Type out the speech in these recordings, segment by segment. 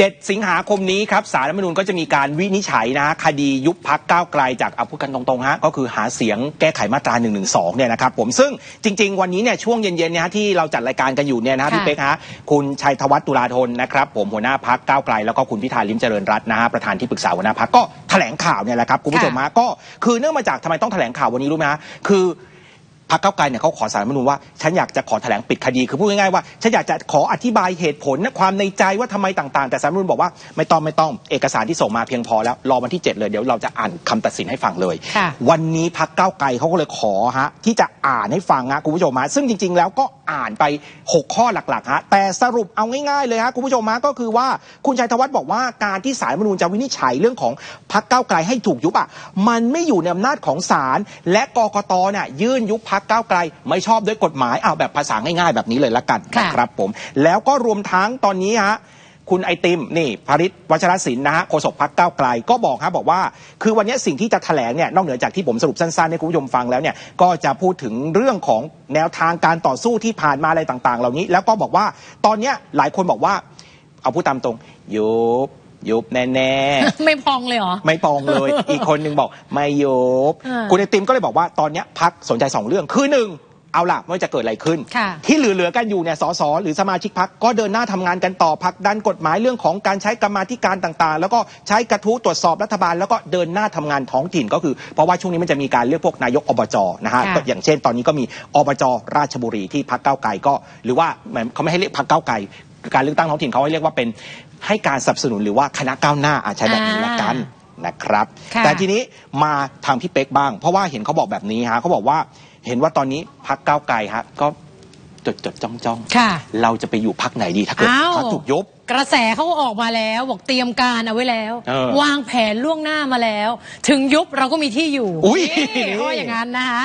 7 สิงหาคมนี้ครับสารรัฐธรรมนูญก็จะมีการวินิจฉัยนะคดียุบพักก้าวไกลจากเอาพูดกันตรงๆฮะก็คือหาเสียงแก้ไขมาตรา1นึเนี่ยนะครับผมซึ่งจริง ๆ วันนี้เนี่ยช่วงเย็นๆเนี่ยฮะที่เราจัดรายการกันอยู่เนี่ยนะฮะค่ะพี่เป๊กฮะคุณชัยธวัฒน์ตุลาธนนะครับผมหัวหน้าพักก้าวไกลแล้วก็คุณพิธาลิมเจริญรัตน์นะฮะประธานที่ปรึกษาหัวหน้าพักก็แถลงข่าวเนี่ยแหละครับคุณผู้ชมฮะก็คือเนื่องมาจากทำไมต้องแถลงข่าววันนี้รู้ไหมฮะคือ พรรคก้าวไกลเนี่ยเขาขอสารรัฐธรรมนูญว่าฉันอยากจะขอแถลงปิดคดี คือพูดง่ายๆว่าฉันอยากจะขออธิบายเหตุผลนะความในใจว่าทำไมต่างๆ แต่สารรัฐธรรมนูญบอกว่าไม่ต้องไม่ต้องเอกสารที่ส่งมาเพียงพอแล้วรอวันที่ 7 เลยเดี๋ยวเราจะอ่านคำตัดสินให้ฟังเลย ค่ะ วันนี้พักก้าวไกลเขาก็เลยขอฮะที่จะอ่านให้ฟังฮะคุณผู้ชมฮะซึ่งจริงๆแล้วก็ อ่านไป 6 ข้อหลักๆฮะแต่สรุปเอาง่ายๆเลยฮะคุณผู้ชมฮะก็คือว่าคุณชัยธวัฒน์บอกว่าการที่สารมนูญจะวินิจฉัยเรื่องของพักเก้าไกลให้ถูกยุบอะมันไม่อยู่ในอำนาจของศาลและกกตเนี่ยยื่นยุบพักเก้าไกล ไม่ชอบด้วยกฎหมายเอาแบบภาษาง่ายๆ แบบนี้เลยละกันค่ะนะครับผม แล้วก็รวมทั้งตอนนี้ฮะ คุณไอติมนี่ภริษวัชรศิลป์นะฮะโฆษกพักก้าวไกลก็บอกฮะบอกว่า คือวันนี้สิ่งที่จะแถลงเนี่ยนอกเหนือจากที่ผมสรุปสั้นๆให้คุณผู้ชมฟังแล้วเนี่ยก็จะพูดถึงเรื่องของแนวทางการต่อสู้ที่ผ่านมาอะไรต่าง ๆ เหล่านี้ แล้วก็บอกว่าตอนเนี้ยหลายคนบอกว่าเอาพูดตามตรงยุบยุบแน่ๆ ไม่พองเลยเหรอ ไม่ปองเลย อีกคนหนึ่งบอก ไม่ยุบอ่าคุณไอติมก็เลยบอกว่าตอนเนี้ยพักสนใจสองเรื่องคือหนึ่ง เอาล่ะไม่ว่าจะเกิดอะไรขึ้นค่ะที่เหลือๆกันอยู่เนี่ยสสหรือสมาชิกพักก็เดินหน้าทำงานกันต่อพักดันกฎหมายเรื่องของการใช้กรรมาธิการต่างๆ แล้วก็ใช้กระทู้ตรวจสอบรัฐบาล แล้วก็เดินหน้าทำงานท้องถิ่นก็คือ เพราะว่าช่วงนี้มันจะมีการเลือกพวกนายกอบจนะฮะค่ะก็อย่างเช่น ตอนนี้ก็มีอบจราชบุรีที่พักเก้าวไกลก็ หรือว่าเขาไม่ให้เรียกพักเก้าวไกลการเลือกตั้งท้องถิ่นเขาให้เรียกว่าเป็นให้การสนับสนุนหรือว่าคณะก้าวหน้าอาจใช้แบบนี้ละกัน นะครับ ค่ะแต่ทีนี้มาทางพี่เป๊กบ้าง เพราะว่าเห็นเขาบอกแบบนี้ฮะเขาบอกว่าเห็นว่าตอนนี้พักก้าวไกลฮะก็ จดจดจ้องจ้องค่ะ เราจะไปอยู่พักไหนดีถ้าเกิดอ้าว พักถูกยุบ กระแสเขาออกมาแล้วบอกเตรียมการเอาไว้แล้ว เออ วางแผนล่วงหน้ามาแล้ว ถึงยุบเราก็มีที่อยู่อุ๊ยนี่เขาว่าอย่างนั้นนะคะ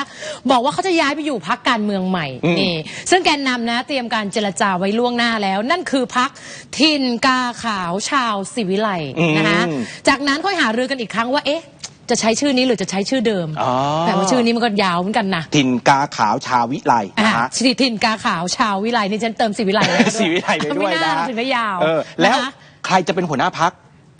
บอกว่าเขาจะย้ายไปอยู่พักการเมืองใหม่อืม นี่ซึ่งแกนนำนะเตรียมการเจรจาไว้ล่วงหน้าแล้ว นั่นคือพักทินกาขาวชาวสิวิไลนะคะจากนั้นค่อยหารือกันอีกครั้งว่าเอ๊ะ จะใช้ชื่อนี้หรือจะใช้ชื่อเดิม อ๋อแต่ว่าชื่อนี้มันก็ยาวเหมือนกันนะถิ่นกาขาวชาวิไลอะนะฮะ สิทินกาขาวชาววิไลนี่ฉันเติมสิวิไลไว้ด้วยสีวิไลไปด้วยไม่นะน่าถึงได้ยาวเออแล้วนะคะ ใครจะเป็นหัวหน้าพัก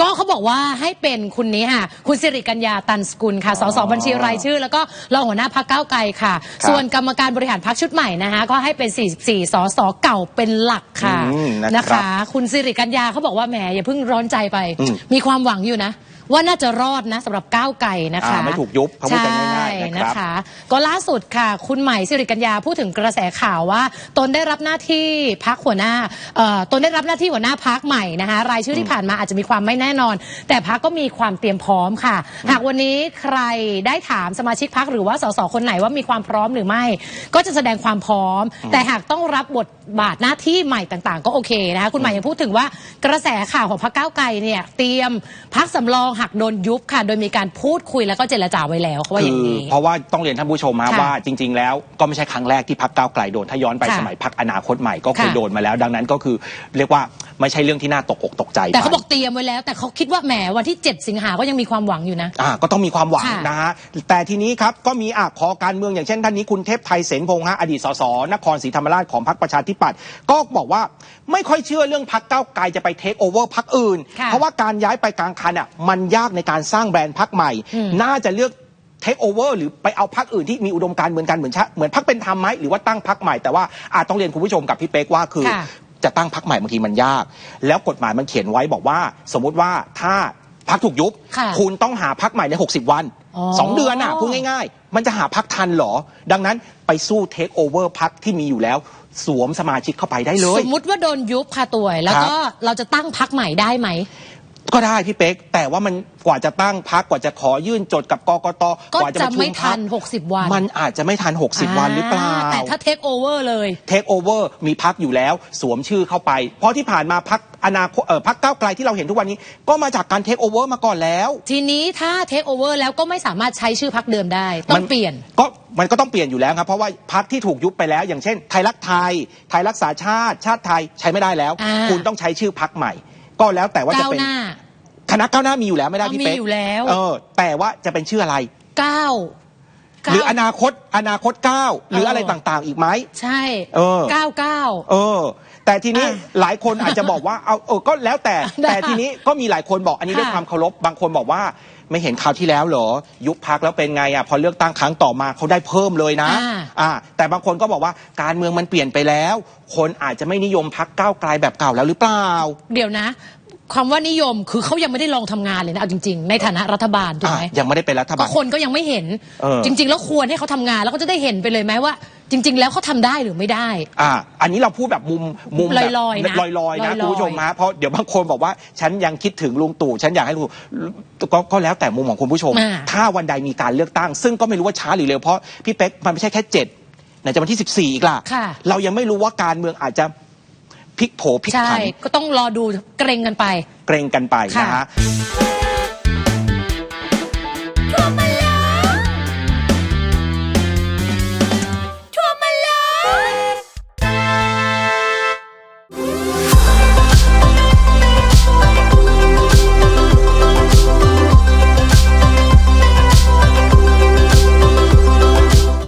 ก็เขาบอกว่าให้เป็นคุณนี้ค่ะ คุณสิริกัญญาตันสกุลค่ะ สสบัญชีรายชื่อ แล้วก็รองหัวหน้าพักเก้าวไกลค่ะ ครับส่วนกรรมการบริหารพักชุดใหม่นะคะ ก็ให้เป็น 44 สสเก่าเป็นหลักค่ะอืมนะครับนะคะ คุณสิริกัญญาเขาบอกว่าแหมอย่าเพิ่งร้อนใจไป อืม มีความหวังอยู่นะ ว่าน่าจะรอดนะสำหรับก้าวไกลนะคะอ่าไม่ถูกยุบเขาพูดกันง่ายๆใช่นะครับนะคะ ก็ล่าสุดค่ะ คุณใหม่สิริกัญญาพูดถึงกระแสข่าวว่า ตนได้รับหน้าที่พักหัวหน้าเอ่อตนได้รับหน้าที่หัวหน้าพักใหม่นะคะรายชื่อที่ผ่านมาอาจจะมีความไม่แน่นอน แต่พักก็มีความเตรียมพร้อมค่ะ หากวันนี้ใครได้ถามสมาชิกพักหรือว่าสสคนไหนว่ามีความพร้อมหรือไม่ ก็จะแสดงความพร้อม แต่หากต้องรับบทบาทหน้าที่ใหม่ต่างๆ ก็โอเคนะคะคุณใหม่ยังพูดถึงว่ากระแสข่าวของพรรคก้าวไกลเนี่ยเตรียมพักสำรองหากโดนยุบค่ะ โดยมีการพูดคุยแล้วก็เจรจาไว้แล้วเขาว่าอย่างนี้ เพราะว่าต้องเรียนท่านผู้ชมฮะค่ะว่าจริง ๆ แล้วก็ไม่ใช่ครั้งแรกที่พักก้าวไกลโดนถ้าย้อนไปค่ะสมัยพักอนาคตใหม่ก็เคยค่ะโดนมาแล้ว ดังนั้นก็คือเรียกว่า ไม่ใช่เรื่องที่น่าตกอกตกใจแต่เขาไปบอกเตรียมไว้แล้ว แต่เขาคิดว่าแหมวันที่ 7 สิงหาก็ยังมีความหวังอยู่นะอ่าก็ต้องมีความหวังค่ะนะฮะแต่ทีนี้ครับก็มีอะขอการเมืองอย่างเช่นท่านนี้คุณเทพไทยเสนพงษ์ฮะอดีตสสนครศรีธรรมราชของพรรคประชาธิปัตย์ก็บอกว่าไม่ค่อยเชื่อเรื่องพักก้าวไกลจะไปเทคโอเวอร์พักอื่นค่ะเพราะว่าการย้ายไปกลางคันอะมันยากในการสร้างแบรนด์พักใหม่อืมน่าจะเลือกเทคโอเวอร์หรือไปเอาพักอื่นที่มีอุดมการณ์เหมือนกันเหมือนชะเหมือนพักเป็นธรรมไหมหรือว่าตั้งพักใหม่แต่ว่าอาจต้องเรียนคุณผู้ชมกับพี่เป๊กว่าคือค่ะ จะตั้งพักใหม่บางทีมันยาก แล้วกฎหมายมันเขียนไว้บอกว่า สมมุติว่าถ้าพักถูกยุบค่ะคุณต้องหาพักใหม่ใน 60 วันอ๋อ สองเดือนน่ะพูดง่ายๆ มันจะหาพักทันเหรอ ดังนั้นไปสู้เทคโอเวอร์พักที่มีอยู่แล้ว สวมสมาชิกเข้าไปได้เลย สมมุติว่าโดนยุบค่ะตัวแล้วก็เราจะตั้งพักใหม่ได้ไหม ก็ได้พี่เป๊ก แต่ว่ามันกว่าจะตั้งพักกว่าจะขอยื่นจดกับกกตก็กว่าจะจะประชุไม่มทัพักน60 วันมันอาจจะไม่ทัน 60 วันหรือเปล่า แต่ถ้าเทคโอเวอร์เลย เทคโอเวอร์มีพักอยู่แล้วสวมชื่อเข้าไป เพราะที่ผ่านมาพักอนาคตเออพักก้าวไกลที่เราเห็นทุกวันนี้ ก็มาจากการเทคโอเวอร์มาก่อนแล้ว ทีนี้ถ้าเทคโอเวอร์แล้วก็ไม่สามารถใช้ชื่อพักเดิมได้ ต้องเปลี่ยน ก็มันก็ต้องเปลี่ยนอยู่แล้วครับ เพราะว่าพักที่ถูกยุบไปแล้ว อย่างเช่น ไทยรักไทย ไทยรักษาชาติ ชาติไทยใช้ไม่ได้แล้ว อ่า คุณต้องใช้ชื่อพักใหม่ ก็แล้วแต่ว่าจะก้าวเป็นหน้า คณะก้าวหน้ามีอยู่แล้วไม่ได้อ๋อพี่เป๊กมีอยู่แล้ว เออ แต่ว่าจะเป็นชื่ออะไร ก้าวหรืออนาคตอนาคตก้าวหรืออะไรเอออต่างๆ อีกไหม ใช่เออ ก้าวก้าว เออ แต่ทีนี้อะหลายคนอาจจะบอกว่าเอาเออก็แล้วแต่ได้แต่ทีนี้ก็มีหลายคนบอกอันนี้ด้วยค่ะความเคารพบางคนบอกว่าไม่เห็นคราวที่แล้วเหรอ ยุบพักแล้วเป็นไงอะพอเลือกตั้งครั้งต่อมาเขาได้เพิ่มเลยนะอ่าอ่าแต่บางคนก็บอกว่าการเมืองมันเปลี่ยนไปแล้ว คนอาจจะไม่นิยมพักก้าวไกลแบบเก่าแล้วหรือเปล่า เดี๋ยวนะความว่านิยมคือเขายังไม่ได้ลองทำงานเลยนะเอาจริงๆ ในฐานะรัฐบาลถูกอะไหมยังไม่ได้เป็นรัฐบาก็ลคนก็ยังไม่เห็นเออจริง ๆ แล้วควรให้เขาทำงานแล้วก็จะได้เห็นไปเลยไหมว่า จริง ๆ แล้วเขาทำได้หรือไม่ได้ อ่า อันนี้เราพูดแบบมุมมุมแบบลอยๆนะลอยๆนะลอยๆ คุณผู้ชมฮะเพราะเดี๋ยวบางคนบอกว่าฉันยังคิดถึงลุงตู่ฉันอยากให้ลุงตู่ก็ก็แล้วแต่มุมของคุณผู้ชม อ่า ถ้าวันใดมีการเลือกตั้ง ซึ่งก็ไม่รู้ว่าช้าหรือเร็วเพราะพี่เป๊กมันไม่ใช่แค่เจ็ดไหนจะวันที่14อีกล่ะ ค่ะ เรายังไม่รู้ว่าการเมืองอาจจะพลิกโผพลิกใช่ ผันก็ต้องรอดูเกรงกันไป เกรงกันไปนะค่ะ ฮะ